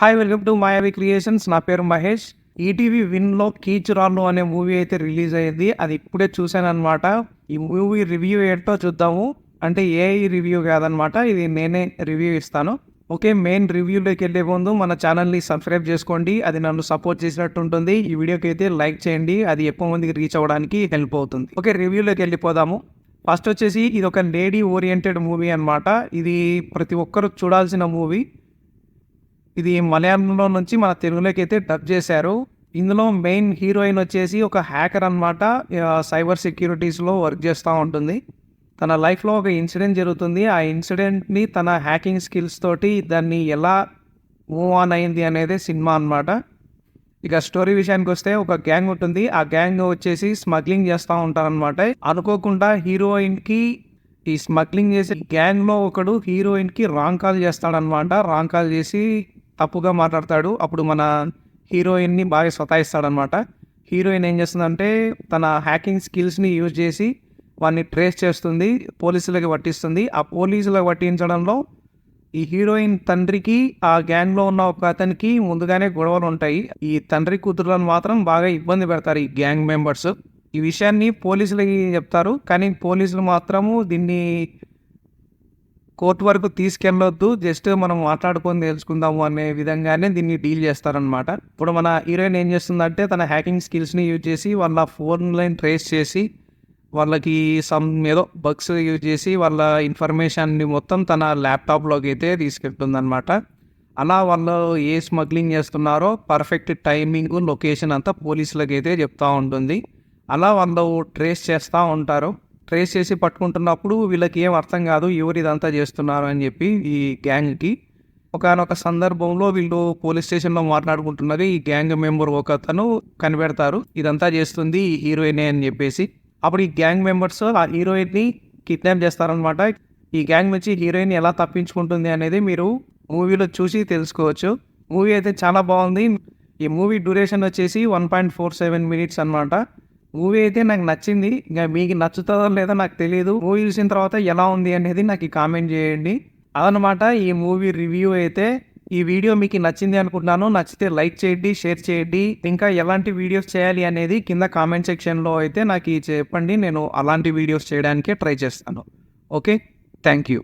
Hi welcome to Mayavi creations నా పేరు Mahesh. ETV విన్లో కీచురాళ్ళు అనే మూవీ అయితే రిలీజ్ అయ్యింది అది ఇప్పుడే చూశాను అనమాట ఈ మూవీ రివ్యూ ఏంటో చూద్దాము. అంటే ఏ రివ్యూ కాదనమాట ఇది నేనే రివ్యూ ఇస్తాను. ఓకే మెయిన్ రివ్యూలోకి వెళ్ళే ముందు మన ఛానల్ని సబ్స్క్రైబ్ చేసుకోండి. అది నన్ను సపోర్ట్ చేసినట్టు ఉంటుంది. ఈ వీడియోకి అయితే లైక్ చేయండి. అది ఎక్కువ మందికి రీచ్ అవ్వడానికి హెల్ప్ అవుతుంది. ఓకే రివ్యూలోకి వెళ్ళిపోదాము. ఫస్ట్ వచ్చేసి ఇది ఒక లేడీ ఓరియంటెడ్ మూవీ అన్నమాట. ఇది ప్రతి ఒక్కరు చూడాల్సిన మూవీ. ఇది మలయాళంలో నుంచి మన తెలుగులోకి అయితే డబ్ చేశారు. ఇందులో మెయిన్ హీరోయిన్ వచ్చేసి ఒక హ్యాకర్ అనమాట సైబర్ సెక్యూరిటీస్లో వర్క్ చేస్తూ ఉంటుంది. తన లైఫ్లో ఒక ఇన్సిడెంట్ జరుగుతుంది. ఆ ఇన్సిడెంట్ని తన హ్యాకింగ్ స్కిల్స్ తోటి దాన్ని ఎలా మూవ్ ఆన్ అయింది అనేది సినిమా అన్నమాట. ఇక స్టోరీ విషయానికి వస్తే ఒక గ్యాంగ్ ఉంటుంది. ఆ గ్యాంగ్ వచ్చేసి స్మగ్లింగ్ చేస్తూ ఉంటారనమాట అనుకోకుండా హీరోయిన్కి ఈ స్మగ్లింగ్ చేసే గ్యాంగ్లో ఒకడు హీరోయిన్కి రాంగ్ కాల్ చేస్తాడనమాట రాంగ్ కాల్ చేసి తప్పుగా మాట్లాడతాడు. అప్పుడు మన హీరోయిన్ని బాగా సతాయిస్తాడనమాట హీరోయిన్ ఏం చేస్తుందంటే తన హ్యాకింగ్ స్కిల్స్ని యూజ్ చేసి వాడిని ట్రేస్ చేస్తుంది పోలీసులకి పట్టిస్తుంది. ఆ పోలీసులకు పట్టించడంలో ఈ హీరోయిన్ తండ్రికి ఆ గ్యాంగ్లో ఉన్న ఒక అతనికి ముందుగానే గొడవలు ఉంటాయి. ఈ తండ్రి కూతురులను మాత్రం బాగా ఇబ్బంది పెడతారు ఈ గ్యాంగ్ మెంబర్స్. ఈ విషయాన్ని పోలీసులకి చెప్తారు. కానీ పోలీసులు మాత్రము దీన్ని కోర్టు వరకు తీసుకెళ్ళొద్దు జస్ట్ మనం మాట్లాడుకొని తెలుసుకుందాము అనే విధంగానే దీన్ని డీల్ చేస్తారనమాట ఇప్పుడు మన హీరోయిన్ ఏం చేస్తుందంటే తన హ్యాకింగ్ స్కిల్స్ని యూజ్ చేసి వాళ్ళ ఫోన్ లైన్ ట్రేస్ చేసి వాళ్ళకి సమ్ ఏదో బగ్స్ యూజ్ చేసి వాళ్ళ ఇన్ఫర్మేషన్ని మొత్తం తన ల్యాప్టాప్లోకి అయితే తీసుకెళ్తుందనమాట అలా వాళ్ళు ఏ స్మగ్లింగ్ చేస్తున్నారో పర్ఫెక్ట్ టైమింగ్ లొకేషన్ అంతా పోలీసులకి అయితే చెప్తూ ఉంటుంది. అలా వాళ్ళు ట్రేస్ చేస్తూ ఉంటారు. ట్రేస్ చేసి పట్టుకుంటున్నప్పుడు వీళ్ళకి ఏం అర్థం కాదు ఎవరు ఇదంతా చేస్తున్నారు అని చెప్పి ఈ గ్యాంగ్కి. ఒకనొక సందర్భంలో వీళ్ళు పోలీస్ స్టేషన్లో మాట్లాడుకుంటున్నది ఈ గ్యాంగ్ మెంబర్ ఒక అతను కనిపెడతారు ఇదంతా చేస్తుంది హీరోయినే అని చెప్పేసి. అప్పుడు ఈ గ్యాంగ్ మెంబర్స్ ఆ హీరోయిన్ని కిడ్నాప్ చేస్తారనమాట ఈ గ్యాంగ్ నుంచి హీరోయిన్ ఎలా తప్పించుకుంటుంది అనేది మీరు మూవీలో చూసి తెలుసుకోవచ్చు. మూవీ అయితే చాలా బాగుంది. ఈ మూవీ డ్యూరేషన్ వచ్చేసి one point four seven minutes అనమాట మూవీ అయితే నాకు నచ్చింది. ఇంకా మీకు నచ్చుతుందో లేదో నాకు తెలియదు మూవీ చూసిన తర్వాత ఎలా ఉంది అనేది నాకు కామెంట్ చేయండి. అదనమాట ఈ మూవీ రివ్యూ అయితే ఈ వీడియో మీకు నచ్చింది అనుకుంటున్నాను. నచ్చితే లైక్ చేయండి షేర్ చేయండి. ఇంకా ఎలాంటి వీడియోస్ చేయాలి అనేది కింద కామెంట్ సెక్షన్లో అయితే నాకు చెప్పండి. నేను అలాంటి వీడియోస్ చేయడానికే ట్రై చేస్తాను. Okay thank you